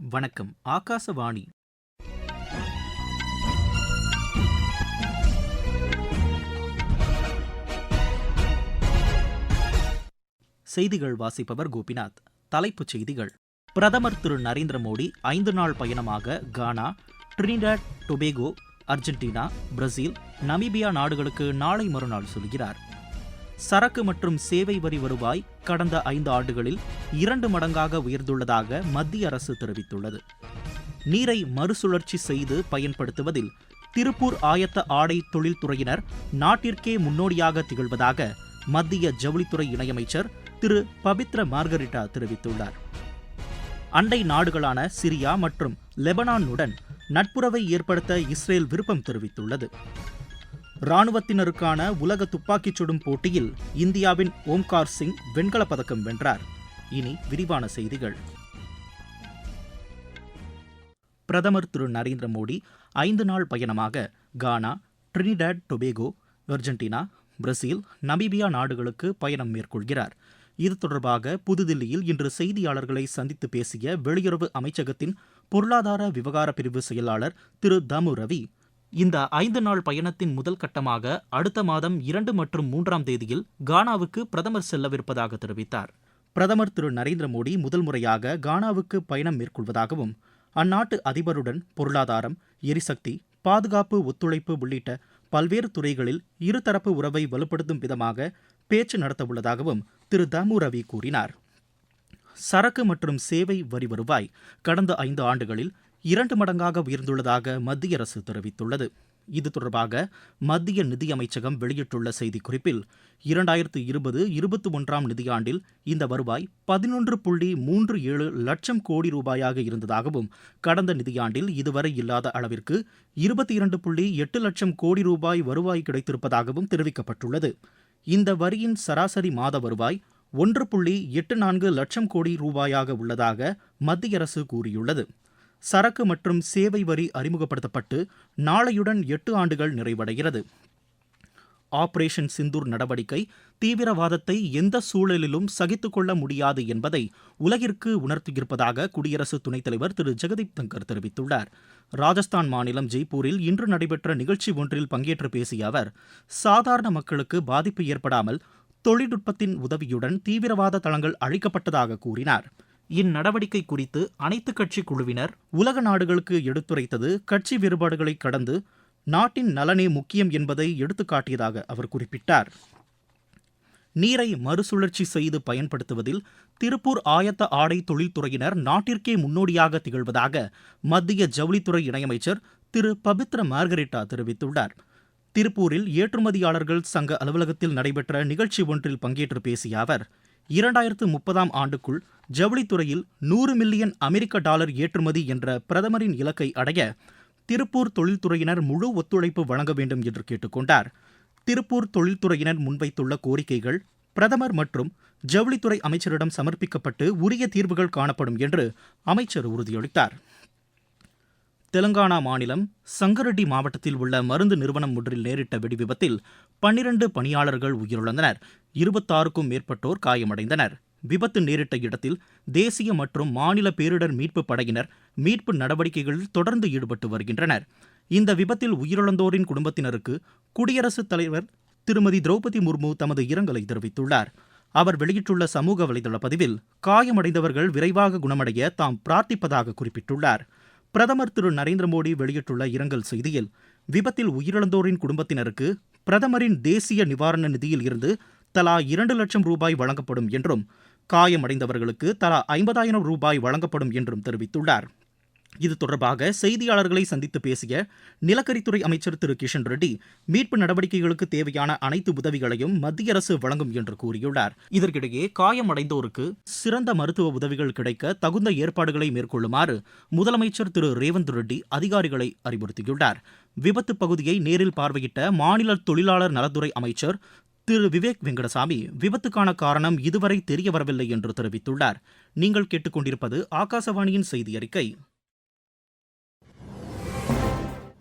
வணக்கம் ஆகாசவாணி. செய்திகள் வாசிப்பவர் கோபிநாத். தலைப்புச் செய்திகள். பிரதமர் திரு நரேந்திர மோடி ஐந்து நாள் பயணமாக Ghana Trinidad Tobago Argentina Brazil Namibia நாடுகளுக்கு நாளை மறுநாள் சொல்கிறார். சரக்கு மற்றும் சேவை வரி வருவாய் கடந்த ஐந்து ஆண்டுகளில் இரண்டு மடங்காக உயர்ந்துள்ளதாக மத்திய அரசு தெரிவித்துள்ளது. நீரை மறுசுழற்சி செய்து பயன்படுத்துவதில் திருப்பூர் ஆயத்த ஆடை தொழில்துறையினர் நாட்டிற்கே முன்னோடியாக திகழ்வதாக மத்திய ஜவுளித்துறை இணையமைச்சர் திரு. பபித்ர மார்கரிட்டா தெரிவித்துள்ளார். அண்டை நாடுகளான சிரியா மற்றும் லெபனானுடன் நட்புறவை ஏற்படுத்த இஸ்ரேல் விருப்பம் தெரிவித்துள்ளது. ராணுவத்தினருக்கான உலக துப்பாக்கிச் சுடும் போட்டியில் இந்தியாவின் ஓம்கார் சிங் வெண்கலப் பதக்கம் வென்றார். இனி விரிவான செய்திகள். பிரதமர் திரு நரேந்திர மோடி ஐந்து நாள் பயணமாக Ghana Trinidad Tobago Argentina Brazil Namibia நாடுகளுக்கு பயணம் மேற்கொள்கிறார். இது தொடர்பாக புதுதில்லியில் இன்று செய்தியாளர்களை சந்தித்து பேசிய வெளியுறவு அமைச்சகத்தின் பொருளாதார விவகார பிரிவு செயலாளர் திரு தமு ரவி இந்த ஐந்து நாள் பயணத்தின் முதல் கட்டமாக அடுத்த மாதம் இரண்டு மற்றும் மூன்றாம் தேதியில் கானாவுக்கு பிரதமர் செல்லவிருப்பதாக தெரிவித்தார். பிரதமர் திரு. நரேந்திர மோடி முதல் முறையாக கானாவுக்கு பயணம் மேற்கொள்வதாகவும் அந்நாட்டு அதிபருடன் பொருளாதாரம் எரிசக்தி பாதுகாப்பு ஒத்துழைப்பு உள்ளிட்ட பல்வேறு துறைகளில் இருதரப்பு உறவை வலுப்படுத்தும் விதமாக பேச்சு நடத்தவுள்ளதாகவும் திரு. தமு ரவி கூறினார். சரக்கு மற்றும் சேவை வரி வருவாய் கடந்த ஐந்து ஆண்டுகளில் இரண்டு மடங்காக உயர்ந்துள்ளதாக மத்திய அரசு தெரிவித்துள்ளது. இது தொடர்பாக மத்திய நிதியமைச்சகம் வெளியிட்டுள்ள செய்திக்குறிப்பில் இரண்டாயிரத்து இருபது இருபத்தி ஒன்றாம் நிதியாண்டில் இந்த வருவாய் பதினொன்று புள்ளி மூன்று ஏழு லட்சம் கோடி ரூபாயாக இருந்ததாகவும் கடந்த நிதியாண்டில் இதுவரை இல்லாத அளவிற்கு இருபத்தி இரண்டு புள்ளி எட்டு லட்சம் கோடி ரூபாய் வருவாய் கிடைத்திருப்பதாகவும் தெரிவிக்கப்பட்டுள்ளது. இந்த வரியின் சராசரி மாத வருவாய் ஒன்று புள்ளி எட்டு நான்கு லட்சம் கோடி ரூபாயாக உள்ளதாக மத்திய அரசு கூறியுள்ளது. சரக்கு மற்றும் சேவை வரி அறிமுகப்படுத்தப்பட்டு நாளையுடன் எட்டு ஆண்டுகள் நிறைவடைகிறது. ஆபரேஷன் சிந்தூர் நடவடிக்கை தீவிரவாதத்தை எந்த சூழலிலும் சகித்துக்கொள்ள முடியாது என்பதை உலகிற்கு உணர்த்தியிருப்பதாக குடியரசு துணைத் தலைவர் திரு. ஜெகதீப் தங்கர் தெரிவித்துள்ளார். ராஜஸ்தான் மாநிலம் ஜெய்ப்பூரில் இன்று நடைபெற்ற நிகழ்ச்சி ஒன்றில் பங்கேற்று பேசிய அவர் சாதாரண மக்களுக்கு பாதிப்பு ஏற்படாமல் தொழில்நுட்பத்தின் உதவியுடன் தீவிரவாத தளங்கள் அழிக்கப்பட்டதாக கூறினார். இந்நடவடிக்கை குறித்து அனைத்து கட்சி குழுவினர் உலக நாடுகளுக்கு எடுத்துரைத்தது கட்சி வேறுபாடுகளை கடந்து நாட்டின் நலனே முக்கியம் என்பதை எடுத்துக்காட்டியதாக அவர் குறிப்பிட்டார். நீரை மறுசுழற்சி செய்து பயன்படுத்துவதில் திருப்பூர் ஆயத்த ஆடை தொழில்துறையினர் நாட்டிற்கே முன்னோடியாக திகழ்வதாக மத்திய ஜவுளித்துறை இணையமைச்சர் திரு. பபித்ர மார்கரிட்டா தெரிவித்துள்ளார். திருப்பூரில் ஏற்றுமதியாளர்கள் சங்க அலுவலகத்தில் நடைபெற்ற நிகழ்ச்சி ஒன்றில் பங்கேற்று பேசிய அவர் இரண்டாயிரத்து முப்பதாம் ஆண்டுக்குள் ஜவுளித்துறையில் நூறு மில்லியன் அமெரிக்க டாலர் ஏற்றுமதி என்ற பிரதமரின் இலக்கை அடைய திருப்பூர் தொழில்துறையினர் முழு ஒத்துழைப்பு வழங்க வேண்டும் என்று கேட்டுக்கொண்டார் திருப்பூர் தொழில்துறையினர் முன்வைத்துள்ள கோரிக்கைகள் பிரதமர் மற்றும் ஜவுளித்துறை அமைச்சரிடம் சமர்ப்பிக்கப்பட்டு உரிய தீர்வுகள் காணப்படும் என்று அமைச்சர் உறுதியளித்தார். தெலங்கானா மாநிலம் சங்கரெட்டி மாவட்டத்தில் உள்ள மருந்து நிறுவனம் ஒன்றில் நேரிட்ட வெடிவிபத்தில் பன்னிரண்டு பணியாளர்கள் உயிரிழந்தனர். இருபத்தாறுக்கும் மேற்பட்டோர் காயமடைந்தனர். விபத்து நேரிட்ட இடத்தில் தேசிய மற்றும் மாநில பேரிடர் மீட்பு படையினர் மீட்பு நடவடிக்கைகளில் தொடர்ந்து ஈடுபட்டு வருகின்றனர். இந்த விபத்தில் உயிரிழந்தோரின் குடும்பத்தினருக்கு குடியரசுத் தலைவர் திருமதி திரௌபதி முர்மு தமது இரங்கலை தெரிவித்துள்ளார். அவர் வெளியிட்டுள்ள சமூக வலைதள பதிவில் காயமடைந்தவர்கள் விரைவாக குணமடைய தாம் பிரார்த்திப்பதாக குறிப்பிட்டுள்ளார். பிரதமர் திரு நரேந்திர மோடி வெளியிட்டுள்ள இரங்கல் செய்தியில் விபத்தில் உயிரிழந்தோரின் குடும்பத்தினருக்கு பிரதமரின் தேசிய நிவாரண நிதியில் இருந்து தலா இரண்டு லட்சம் ரூபாய் வழங்கப்படும் என்றும் காயமடைந்தவர்களுக்கு தலா ஐம்பதாயிரம் ரூபாய் வழங்கப்படும் என்றும் தெரிவித்துள்ளார். இது தொடர்பாக செய்தியாளர்களை சந்தித்து பேசிய நிலக்கரித்துறை அமைச்சர் திரு. கிஷன் ரெட்டி மீட்பு நடவடிக்கைகளுக்கு தேவையான அனைத்து உதவிகளையும் மத்திய அரசு வழங்கும் என்று கூறியுள்ளார். இதற்கிடையே காயமடைந்தோருக்கு சிறந்த மருத்துவ உதவிகள் கிடைக்க தகுந்த ஏற்பாடுகளை மேற்கொள்ளுமாறு முதலமைச்சர் திரு. ரேவந்த் ரெட்டி அதிகாரிகளை அறிவுறுத்தியுள்ளார். விபத்து பகுதியை நேரில் பார்வையிட்ட மாநில தொழிலாளர் நலத்துறை அமைச்சர் திரு. விவேக் வெங்கடசாமி விபத்துக்கான காரணம் இதுவரை தெரிய வரவில்லை என்று தெரிவித்துள்ளார். நீங்கள் கேட்டுக்கொண்டிருப்பது ஆகாசவாணியின் செய்தி அறிக்கை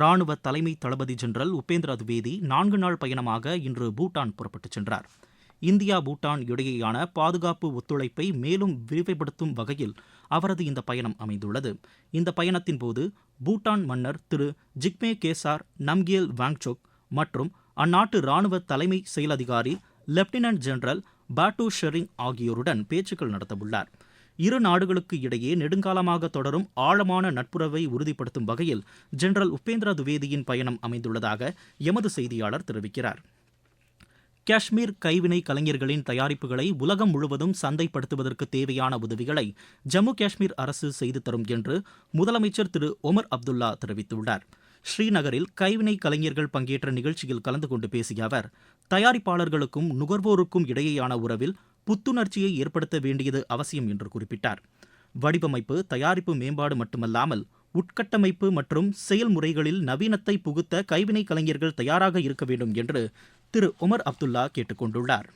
ராணுவ தலைமை தளபதி ஜெனரல் உபேந்திர துவேதி நான்கு நாள் பயணமாக இன்று பூட்டான் புறப்பட்டுச் சென்றார். இந்தியா பூட்டான் இடையேயான பாதுகாப்பு ஒத்துழைப்பை மேலும் விரிவுபடுத்தும் வகையில் அவரது இந்த பயணம் அமைந்துள்ளது. இந்த பயணத்தின் போது பூட்டான் மன்னர் திரு ஜிக்மே கேசார் நம்கியல் வாங்சோக் மற்றும் அந்நாட்டு ராணுவ தலைமை செயலதிகாரி லெப்டினன்ட் ஜெனரல் பாட்டு ஷெரிங் ஆகியோருடன் பேச்சுக்கள் நடத்தவுள்ளார். இரு நாடுகளுக்கு இடையே நெடுங்காலமாக தொடரும் ஆழமான நட்புறவை உறுதிப்படுத்தும் வகையில் ஜெனரல் உபேந்திர துவேதியின் பயணம் அமைந்துள்ளதாக எமது செய்தியாளர் தெரிவிக்கிறார். காஷ்மீர் கைவினை கலைஞர்களின் தயாரிப்புகளை உலகம் முழுவதும் சந்தைப்படுத்துவதற்கு தேவையான உதவிகளை ஜம்மு காஷ்மீர் அரசு செய்து தரும் என்று முதலமைச்சர் திரு ஒமர் அப்துல்லா தெரிவித்துள்ளார். ஸ்ரீநகரில் கைவினை கலைஞர்கள் பங்கேற்ற நிகழ்ச்சியில் கலந்து கொண்டு பேசிய அவர் தயாரிப்பாளர்களுக்கும் நுகர்வோருக்கும் இடையேயான உறவில் புத்துணர்ச்சியை ஏற்படுத்த வேண்டியது அவசியம் என்று குறிப்பிட்டார். வடிவமைப்பு தயாரிப்பு மேம்பாடு மட்டுமல்லாமல் உட்கட்டமைப்பு மற்றும் செயல்முறைகளில் நவீனத்தை புகுத்த கைவினை கலைஞர்கள் தயாராக இருக்க வேண்டும் என்று திரு. உமர் அப்துல்லா கேட்டுக்கொண்டுள்ளார்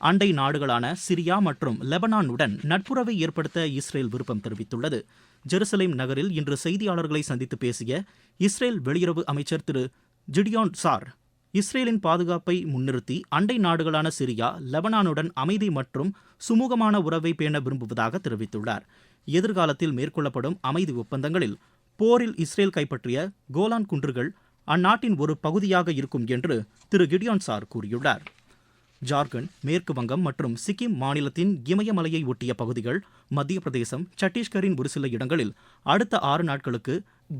அண்டை நாடுகளான சிரியா மற்றும் லெபனானுடன் நட்புறவை ஏற்படுத்த இஸ்ரேல் விருப்பம் தெரிவித்துள்ளது. ஜெருசலேம் நகரில் இன்று செய்தியாளர்களை சந்தித்து பேசிய இஸ்ரேல் வெளியுறவு அமைச்சர் திரு. ஜிடியான் சார் இஸ்ரேலின் பாதுகாப்பை முன்னிறுத்தி அண்டை நாடுகளான சிரியா லெபனானுடன் அமைதி மற்றும் சுமூகமான உறவை பேண விரும்புவதாக தெரிவித்துள்ளார். எதிர்காலத்தில் மேற்கொள்ளப்படும் அமைதி ஒப்பந்தங்களில் போரில் இஸ்ரேல் கைப்பற்றிய கோலான் குன்றுகள் அந்நாட்டின் ஒரு பகுதியாக இருக்கும் என்று திரு கிடியான் சார் கூறியுள்ளார். ஜார்க்கண்ட் மேற்கு வங்கம் மற்றும் சிக்கிம் மாநிலத்தின் இமயமலையை ஒட்டிய பகுதிகள் மத்திய பிரதேசம் சத்தீஸ்கரின் ஒரு சில இடங்களில் அடுத்த ஆறு நாட்களுக்கு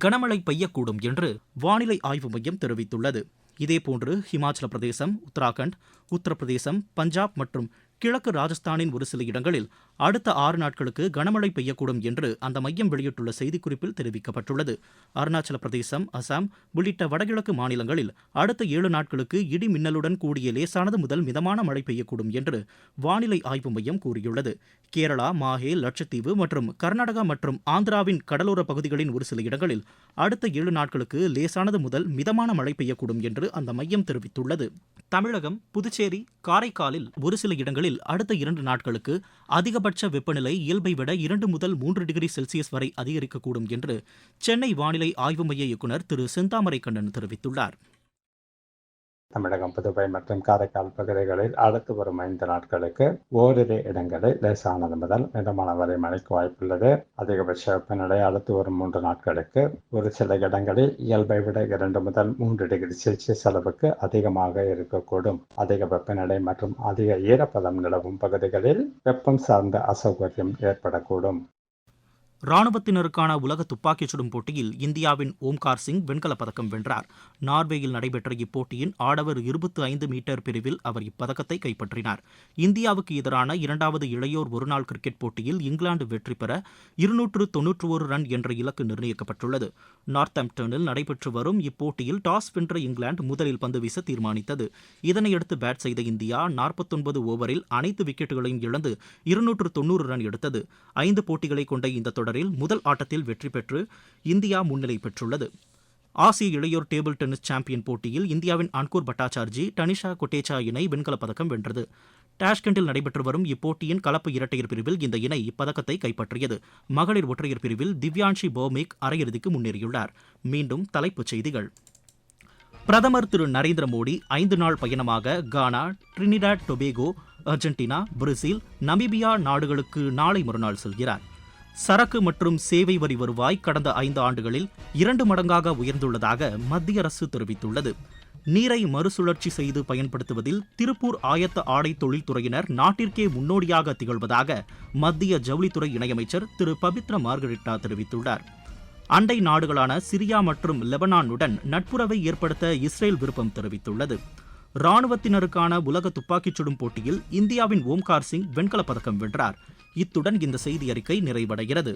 கனமழை பெய்யக்கூடும் என்று வானிலை ஆய்வு மையம் தெரிவித்துள்ளது. இதேபோன்று ஹிமாச்சல பிரதேசம் உத்தராகண்ட் உத்தரப்பிரதேசம் பஞ்சாப் மற்றும் கிழக்கு ராஜஸ்தானின் ஒரு சில இடங்களில் அடுத்த ஆறு நாட்களுக்கு கனமழை பெய்யக்கூடும் என்று அந்த மையம் வெளியிட்டுள்ள செய்திக்குறிப்பில் தெரிவிக்கப்பட்டுள்ளது. அருணாச்சல பிரதேசம் அசாம் உள்ளிட்ட வடகிழக்கு மாநிலங்களில் அடுத்த ஏழு நாட்களுக்கு இடி மின்னலுடன் கூடிய லேசானது முதல் மிதமான மழை பெய்யக்கூடும் என்று வானிலை ஆய்வு மையம் கூறியுள்ளது. கேரளா மாஹே லட்சத்தீவு மற்றும் கர்நாடகா மற்றும் ஆந்திராவின் கடலோர பகுதிகளின் ஒரு சில இடங்களில் அடுத்த ஏழு நாட்களுக்கு லேசானது முதல் மிதமான மழை பெய்யக்கூடும் என்று அந்த மையம் தெரிவித்துள்ளது. தமிழகம் புதுச்சேரி காரைக்காலில் ஒரு சில இடங்களில் அடுத்த இரண்டு நாட்களுக்கு அதிக அதிகபட்ச வெப்பநிலை இயல்பை விட இரண்டு முதல் மூன்று டிகிரி செல்சியஸ் வரை அதிகரிக்கக்கூடும் என்று சென்னை வானிலை ஆய்வு மைய இயக்குநர் திரு செந்தாமரை கண்ணன் தெரிவித்துள்ளார். தமிழகம் புதுவை மற்றும் காரைக்கால் பகுதிகளில் அடுத்து வரும் ஐந்து நாட்களுக்கு ஓரிரு இடங்களில் லேசானது முதல் மிதமான வரை மழைக்கு வாய்ப்புள்ளது. அதிகபட்ச வெப்பநிலை அடுத்து வரும் மூன்று நாட்களுக்கு ஒரு சில இடங்களில் இயல்பை விட இரண்டு முதல் மூன்று டிகிரி செல்சியஸ் அளவுக்கு அதிகமாக இருக்கக்கூடும். அதிக வெப்பநிலை மற்றும் அதிக ஈரப்பதம் நிலவும் பகுதிகளில் வெப்பம் சார்ந்த அசௌகரியம் ஏற்படக்கூடும். ராணுவத்தினருக்கான உலக துப்பாக்கிச் சுடும் போட்டியில் இந்தியாவின் ஓம்கார் சிங் வெண்கலப் பதக்கம் வென்றார். நார்வேயில் நடைபெற்ற இப்போட்டியின் ஆடவர் இருபத்து ஐந்து மீட்டர் பிரிவில் அவர் இப்பதக்கத்தை கைப்பற்றினார். இந்தியாவுக்கு எதிரான இரண்டாவது இளையோர் ஒருநாள் கிரிக்கெட் போட்டியில் இங்கிலாந்து வெற்றி பெற இருநூற்று தொன்னூற்று ஒரு ரன் என்ற இலக்கு நிர்ணயிக்கப்பட்டுள்ளது. நார்த்தாம்ப்டனில் நடைபெற்று வரும் இப்போட்டியில் டாஸ் வென்ற இங்கிலாந்து முதலில் பந்து வீச தீர்மானித்தது. இதனையடுத்து பேட் செய்த இந்தியா நாற்பத்தொன்பது ஓவரில் அனைத்து விக்கெட்டுகளையும் இழந்து இருநூற்று தொன்னூறு ரன் எடுத்தது. ஐந்து போட்டிகளை கொண்ட இந்த தொடர் தொடரில் முதல் ஆட்டத்தில் வெற்றி பெற்று இந்தியா முன்னிலை பெற்றுள்ளது. ஆசிய இளையோர் டேபிள் டென்னிஸ் சாம்பியன் போட்டியில் இந்தியாவின் அன்கூர் பட்டாச்சார்ஜி டனிஷா கொட்டேச்சா இணை வெண்கலப் பதக்கம் வென்றது. டாஷ்கண்டில் நடைபெற்று வரும் இப்போட்டியின் கலப்பு இரட்டையர் பிரிவில் இந்த இணை இப்பதக்கத்தை கைப்பற்றியது. மகளிர் ஒற்றையர் பிரிவில் திவ்யான்ஷி பௌமிக் அரையிறுதிக்கு முன்னேறியுள்ளார். மீண்டும் தலைப்புச் செய்திகள். பிரதமர் திரு நரேந்திர மோடி ஐந்து நாள் பயணமாக Ghana Trinidad Tobago Argentina Brazil Namibia நாடுகளுக்கு நாளை மறுநாள் செல்கிறார். சரக்கு மற்றும் சேவை வரி வருவாய் கடந்த ஐந்து ஆண்டுகளில் இரண்டு மடங்காக உயர்ந்துள்ளதாக மத்திய அரசு தெரிவித்துள்ளது. நீரை மறுசுழற்சி செய்து பயன்படுத்துவதில் திருப்பூர் ஆயத்த ஆடை தொழில்துறையினர் நாட்டிற்கே முன்னோடியாக திகழ்வதாக மத்திய ஜவுளித்துறை இணையமைச்சர் திரு பபித்ர மார்கரிட்டா தெரிவித்துள்ளார். அண்டை நாடுகளான சிரியா மற்றும் லெபனானுடன் நட்புறவை ஏற்படுத்த இஸ்ரேல் விருப்பம் தெரிவித்துள்ளது. ராணுவத்தினருக்கான உலக துப்பாக்கிச் சுடும் போட்டியில் இந்தியாவின் ஓம்கார் சிங் வெண்கலப் பதக்கம் வென்றார். இத்துடன் இந்த செய்தி அறிக்கை நிறைவடைகிறது.